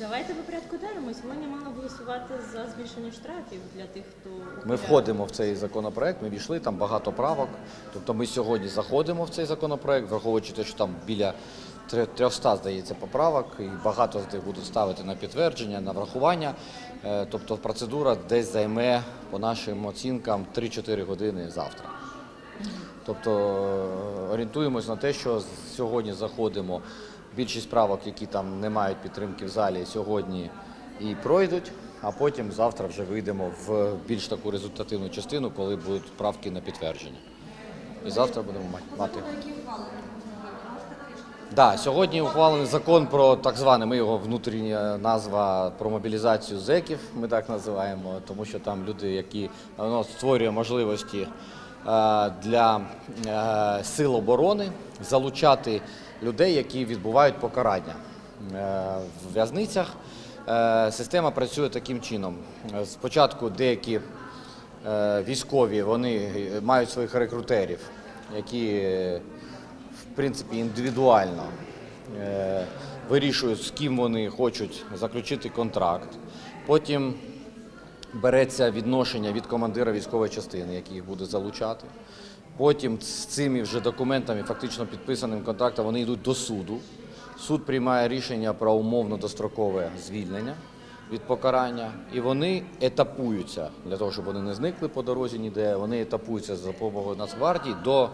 Давайте по порядку денному. Сьогодні мали голосувати за збільшення штрафів для тих, хто Ми входимо в цей законопроект, ми війшли, там багато правок. Тобто ми сьогодні заходимо в цей законопроект, враховуючи те, що там біля 300, здається, поправок, і багато з них будуть ставити на підтвердження, на врахування. Е, Тобто процедура десь займе, по нашим оцінкам, 3-4 години завтра. Тобто е, орієнтуємось на те, що сьогодні заходимо. Більшість правок, які там не мають підтримки в залі, сьогодні і пройдуть, а потім завтра вже вийдемо в більш таку результативну частину, коли будуть правки на підтвердження. І завтра будемо мати. Да, сьогодні ухвалений закон про так зване, ми його внутрішня назва про мобілізацію зеків, ми так називаємо, тому що там люди, які воно створює можливості е, для е, сил оборони залучати людей, які відбувають покарання Е, в в'язницях. Е, Система працює таким чином. Спочатку деякі е, військові вони мають своїх рекрутерів, які в принципі індивідуально вирішують, з ким вони хочуть заключити контракт. Потім береться відношення від командира військової частини, який їх буде залучати. Потім з цими вже документами, фактично підписаним контрактом, вони йдуть до суду. Суд приймає рішення про умовно дострокове звільнення від покарання, і вони етапуються для того, щоб вони не зникли по дорозі ніде. Вони етапуються за допомогою Нацгвардії до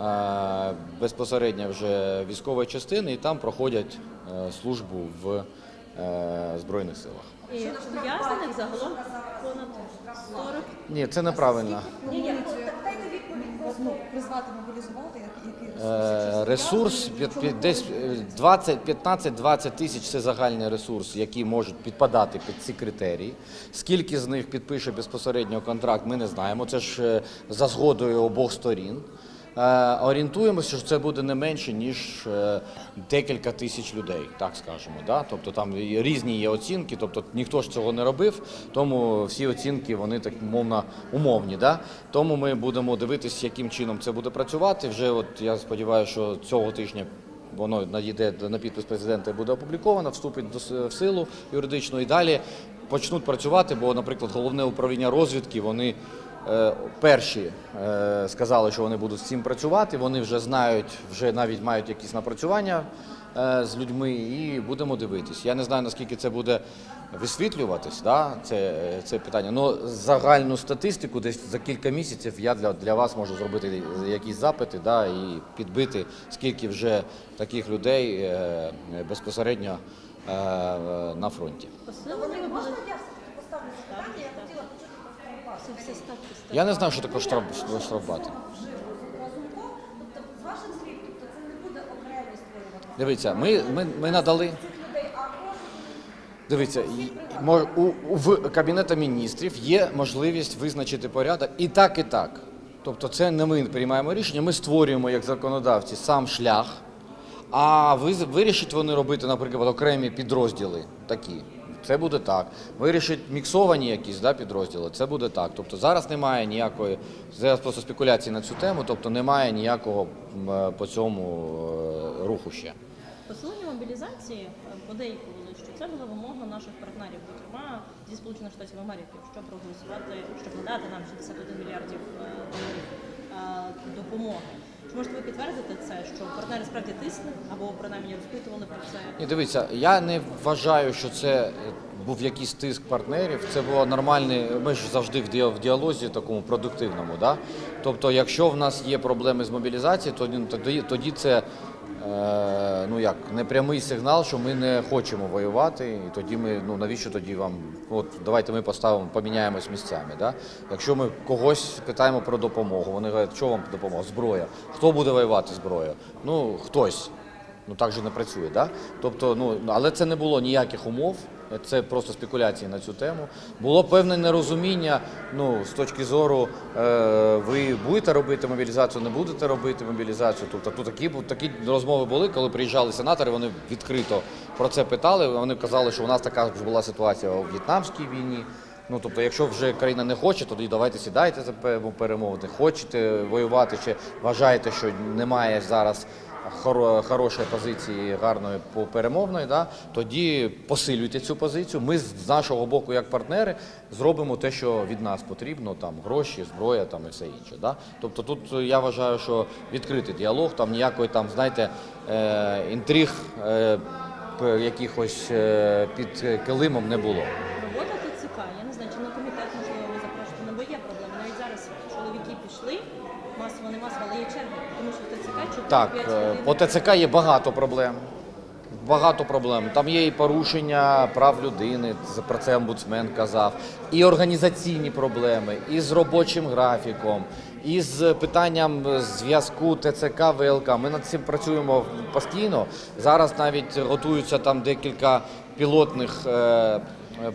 е, безпосередньо вже військової частини і там проходять е, службу в е, Збройних силах. І ув'язнених загалом понад 40. Ні, це неправильно. Ну, призвати мобілізувати, який ресурс? Е, Ресурс п'ят- п'ят- десь е, 20, 15-20 тисяч це загальний ресурс, які можуть підпадати під ці критерії. Скільки з них підпише безпосередньо контракт, ми не знаємо. Це ж е, за згодою обох сторін. Е, Орієнтуємося, що це буде не менше ніж е, декілька тисяч людей, так скажемо. Да? Тобто там різні є оцінки, тобто ніхто ж цього не робив, тому всі оцінки вони так мовно умовні. Да? Тому ми будемо дивитися, яким чином це буде працювати. Вже от я сподіваюся, що цього тижня. Воно надійде на підпис президента і буде опубліковано, вступить в силу юридично і далі почнуть працювати. Бо, наприклад, головне управління розвідки вони перші е, сказали, що вони будуть з цим працювати. Вони вже знають, вже навіть мають якісь напрацювання е, з людьми, і будемо дивитись. Я не знаю наскільки це буде висвітлюватись, да, це, це питання. Ну загальну статистику, десь за кілька місяців я для, для вас можу зробити якісь запити, да, і підбити, скільки вже таких людей е, безпосередньо е, на фронті. Можна я поставлю запитання? Я штрафбат. Не знаю, що таке штраф, окремо. Дивіться, ми, ми, ми надали. Дивіться, у, в Кабінету міністрів є можливість визначити порядок і так, і так. Тобто, це не ми приймаємо рішення, ми створюємо як законодавці сам шлях, а ви, вирішать вони робити, наприклад, окремі підрозділи такі. Це буде так. Вирішать міксовані якісь да, підрозділи, це буде так. Тобто зараз немає ніякої, зараз просто спекуляції на цю тему, тобто немає ніякого е, по цьому е, руху ще. Посилення мобілізації е, подейкували, що це була вимога наших партнерів, зокрема зі Сполучених Штатів Америки, щоб проголосувати, щоб надати нам 61 мільярдів доларів допомоги. Можете ви підтвердити це, що партнери справді тисне або принаймні розпитували про це? Ні, дивіться, я не вважаю, що це е, був якийсь тиск партнерів. Це було нормальне. Ми ж завжди в діа- діалозі такому продуктивному. Да? Тобто, якщо в нас є проблеми з мобілізацією, тоді тоді, це ну як непрямий сигнал, що ми не хочемо воювати. І тоді ми ну навіщо тоді вам? От давайте ми поставимо, поміняємось місцями. Да? Якщо ми когось питаємо про допомогу, вони кажуть, що вам допомога? Зброя. Хто буде воювати зброєю? Ну хтось. Ну так же не працює, да? Тобто, ну але це не було ніяких умов. Це просто спекуляції на цю тему. Було певне нерозуміння. Ну з точки зору, е, ви будете робити мобілізацію, не будете робити мобілізацію. Тобто тут такі такі розмови були, коли приїжджали сенатори. Вони відкрито про це питали. Вони казали, що у нас така ж була ситуація у в'єтнамській війні. Ну тобто, якщо вже країна не хоче, тоді давайте сідайте за пе- перемовини. Хочете воювати, чи вважаєте, що немає зараз хорошої позиції, гарної перемовної, да, тоді посилюйте цю позицію. Ми з нашого боку, як партнери, зробимо те, що від нас потрібно, там гроші, зброя там і все інше. Да. Тобто тут е, я вважаю, що відкритий діалог, там ніякої там, знаєте, е, інтриг е, якихось під килимом не було. Робота ТЦК, я не знаю, чи на комітет можливо ви запрошуєте, ну бо є проблема. Навіть зараз чоловіки пішли, масово не масово, але є черги, тому що в ТЦК 4-5 Так, е, по ТЦК є багато проблем. Багато проблем. Там є і порушення прав людини, про це омбудсмен казав, і організаційні проблеми, і з робочим графіком, і з питанням зв'язку ТЦК ВЛК. Ми над цим працюємо постійно. Зараз навіть готуються там декілька пілотних. е,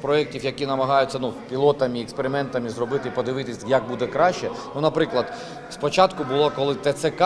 Проєктів, які намагаються ну, пілотами, експериментами зробити, подивитись, як буде краще. Ну, наприклад, спочатку було, коли ТЦК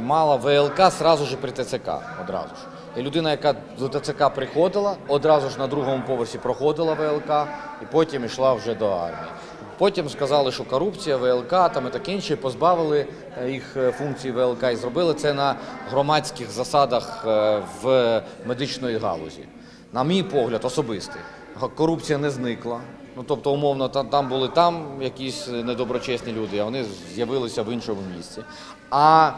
мала ВЛК сразу ж при ТЦК одразу ж. І людина, яка до ТЦК приходила, одразу ж на другому поверсі проходила ВЛК і потім йшла вже до армії. Потім сказали, що корупція, ВЛК там і таке інше, позбавили е, їх е, функції ВЛК і зробили це на громадських засадах е, в медичної галузі. На мій погляд, особистий, корупція не зникла. Ну тобто, умовно, там, були там якісь недоброчесні люди, а вони з'явилися в іншому місці. А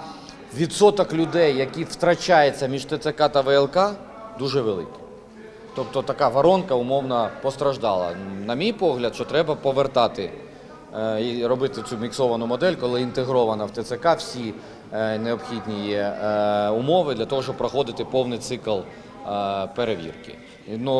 відсоток людей, які втрачається між ТЦК та ВЛК, дуже великий. Тобто така воронка умовно постраждала. На мій погляд, що треба повертати е, і робити цю міксовану модель, коли інтегрована в ТЦК всі е, необхідні є е, умови для того, щоб проходити повний цикл перевірки. Ну,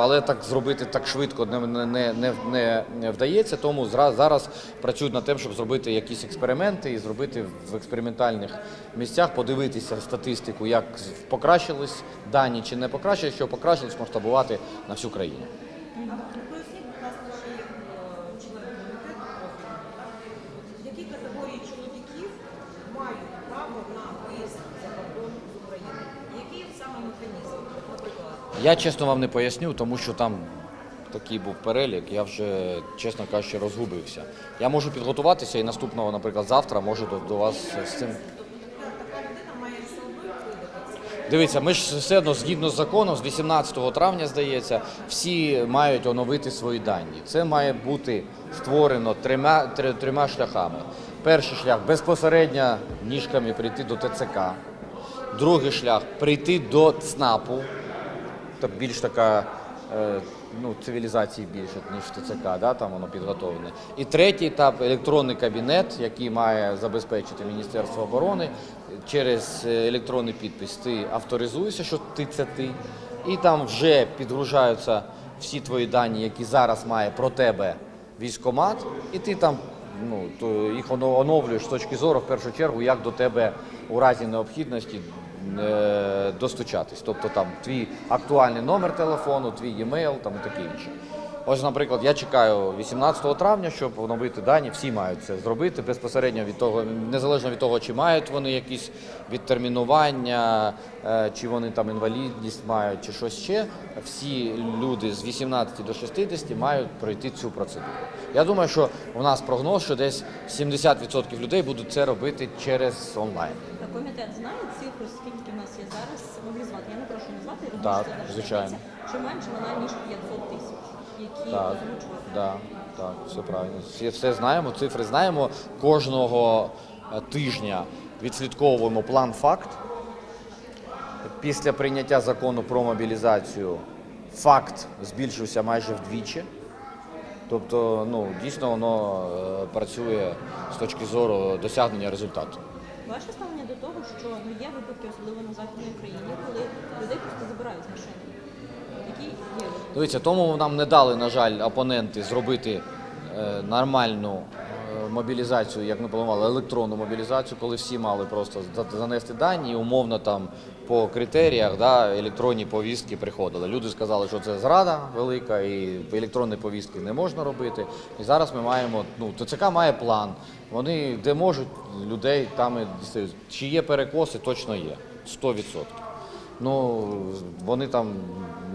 але так зробити так швидко не, не, не, не, вдається, тому зараз працюють над тим, щоб зробити якісь експерименти і зробити в експериментальних місцях, подивитися статистику, як покращились дані чи не покращились, що покращились, масштабувати на всю країну. Поясніть, будь ласка, ще як е, член комітету профільного, які категорії чоловіків мають право на виїзд за кордон з України? Який саме механізм? Наприклад, Я чесно вам не поясню, тому що там такий був перелік, я вже, чесно кажучи, розгубився. Я можу підготуватися і наступного, наприклад, завтра можу до, до вас з цим. Дивіться, ми ж все одно згідно з законом, з 18 травня, здається, всі мають оновити свої дані. Це має бути створено трьома, трьома шляхами. Перший шлях безпосередньо ніжками прийти до ТЦК. Другий шлях прийти до ЦНАПу, це більш така е, ну, цивілізації більше, ніж ТЦК, да, там воно підготовлене. І третій етап електронний кабінет, який має забезпечити Міністерство оборони. Через е, електронний підпис ти авторизуєшся, що ти це ти, і там вже підгружаються всі твої дані, які зараз має про тебе військомат, і ти там ну, їх оно- оновлюєш з точки зору, в першу чергу, як до тебе у разі необхідності достучатись. Тобто там твій актуальний номер телефону, твій емейл там таке інше. Ось, наприклад, я чекаю 18 травня, щоб оновити дані. Всі мають це зробити безпосередньо від того, незалежно від того, чи мають вони якісь відтермінування, е, чи вони там інвалідність мають, чи щось ще. Всі люди з 18 до 60 мають пройти цю процедуру. Я думаю, що у нас прогноз, що десь 70% людей будуть це робити через онлайн. Комітет знає цифру, скільки в нас є зараз мобілізувати. Я не прошу назвати, я Так, що це наша звичайно. таблиця. Що менше вона ніж 500 тисяч, які Так, озвучували. да, так, все правильно. Всі все знаємо, цифри знаємо. Кожного е, тижня відслідковуємо план факт. Після прийняття закону про мобілізацію факт збільшився майже вдвічі. Тобто, ну, дійсно воно е, працює з точки зору досягнення результату. Ваше ставлення до того, що ну, є випадки, особливо на Західній Україні, коли людей просто забирають з машини. Які є? Дивіться, тому нам не дали, на жаль, опоненти зробити е, нормальну мобілізацію, як ми планували, електронну мобілізацію, коли всі мали просто занести дані і умовно там по критеріях да, електронні повістки приходили. Люди сказали, що це зрада велика і електронні повістки не можна робити. І зараз ми маємо, ну, ТЦК має план. Вони де можуть людей там і. Чи є перекоси, точно є. 100%. Ну, вони там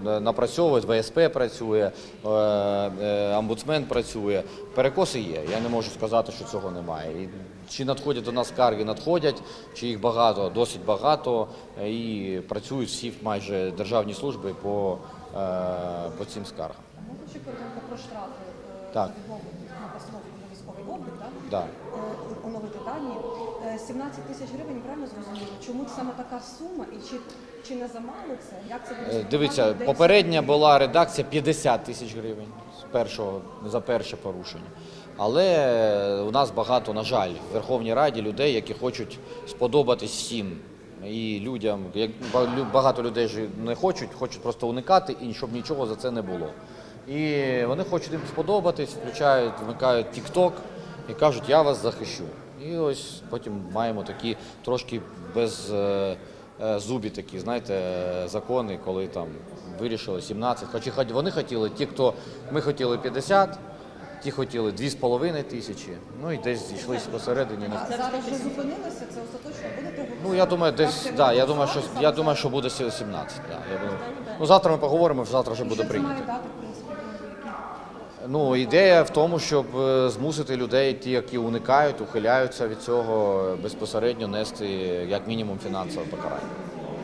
е, напрацьовують, ВСП працює, е, е, омбудсмен працює. Перекоси є. Я не можу сказати, що цього немає. І чи надходять до нас скарги, надходять, чи їх багато, досить багато, і працюють всі майже державні служби по, по цим скаргам. Ну, ще коротенько про штрафи. Так. на постановку на військовий облік, так? Да. Оновити дані. Е, 17 тисяч гривень, правильно зрозуміло? Чому саме така сума і чи, чи не замало це? Як це буде? Дивіться, попередня була редакція 50 тисяч гривень з першого, за перше порушення. Але у нас багато, на жаль, в Верховній Раді людей, які хочуть сподобатись всім. І людям, як багато людей ж не хочуть, хочуть просто уникати і щоб нічого за це не було. І вони хочуть їм сподобатись, включають, вмикають TikTok і кажуть, я вас захищу. І ось потім маємо такі трошки без е, зубі такі, знаєте, е, закони, коли там вирішили 17. Хоча хоч вони хотіли, ті, хто ми хотіли 50, ті хотіли 2,5 тисячі, ну і десь зійшлися посередині. Зараз вже зупинилося, це остаточно будете говорити? Ну я думаю, десь да, я думаю, що я думаю, що буде 17. Да, я думаю. Ну завтра ми поговоримо, завтра вже буде прийнято. дати, в принципі, які? Ну, ідея в тому, щоб е, змусити людей, ті, які уникають, ухиляються від цього, безпосередньо нести як мінімум фінансове покарання.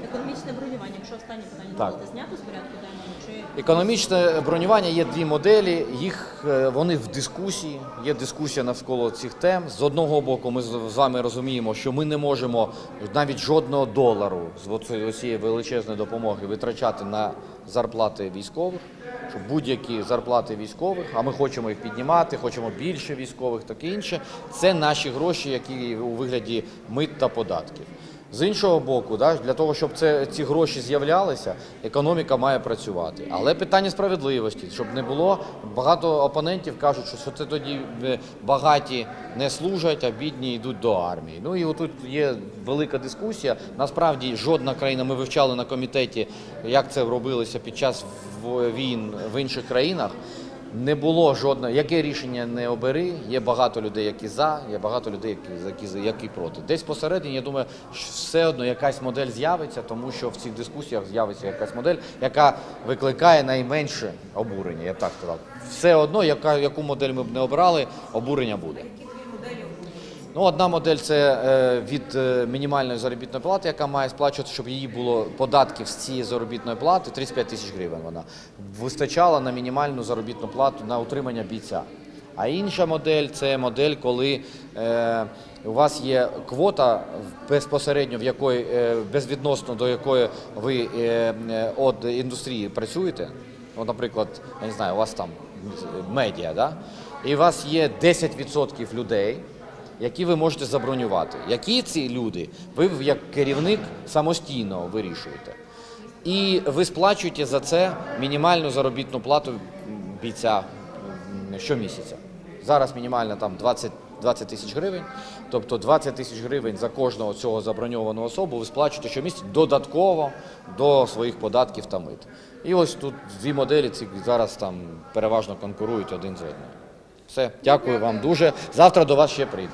Економічне бронювання, якщо останнє питання Так. було знято з порядку денного, чи Економічне бронювання є дві моделі. Їх е, вони в дискусії. Є дискусія навколо цих тем. З одного боку, ми з вами розуміємо, що ми не можемо навіть жодного долару з цієї величезної допомоги витрачати на зарплати військових. щоб будь-які зарплати військових, а ми хочемо їх піднімати, хочемо більше військових, таке інше. Це наші гроші, які у вигляді мит та податків. З іншого боку, да, для того, щоб це, ці гроші з'являлися, економіка має працювати. Але питання справедливості, щоб не було, багато опонентів кажуть, що це тоді е, багаті не служать, а бідні йдуть до армії. Ну і отут є велика дискусія. Насправді жодна країна, ми вивчали на комітеті, як це робилося під час війн в інших країнах. Не було жодного, яке рішення не обери, є багато людей, які за, є багато людей, які, які, які проти. Десь посередині, я думаю, що все одно якась модель з'явиться, тому що в цих дискусіях з'явиться якась модель, яка викликає найменше обурення, я б так сказав. Все одно, яка, яку модель ми б не обрали, обурення буде. Які дві моделі обговорюються? Ну, одна модель це е, від е, мінімальної заробітної плати, яка має сплачувати, щоб її було податків з цієї заробітної плати 35 тисяч гривень. Вона вистачала на мінімальну заробітну плату на утримання бійця. А інша модель це модель, коли е, у вас є квота безпосередньо в якої е, безвідносно до якої ви е, е, від індустрії працюєте. От, наприклад, я не знаю, у вас там медіа, да? і у вас є 10% людей які ви можете забронювати. Які ці люди, ви як керівник самостійно вирішуєте. І ви сплачуєте за це мінімальну заробітну плату бійця щомісяця. Зараз мінімальна там 20, 20 тисяч гривень, тобто 20 тисяч гривень за кожного цього заброньовану особу ви сплачуєте щомісяця додатково до своїх податків та мит. І ось тут дві моделі ці зараз там переважно конкурують один з одним. Все, дякую вам дуже. Завтра до вас ще прийду.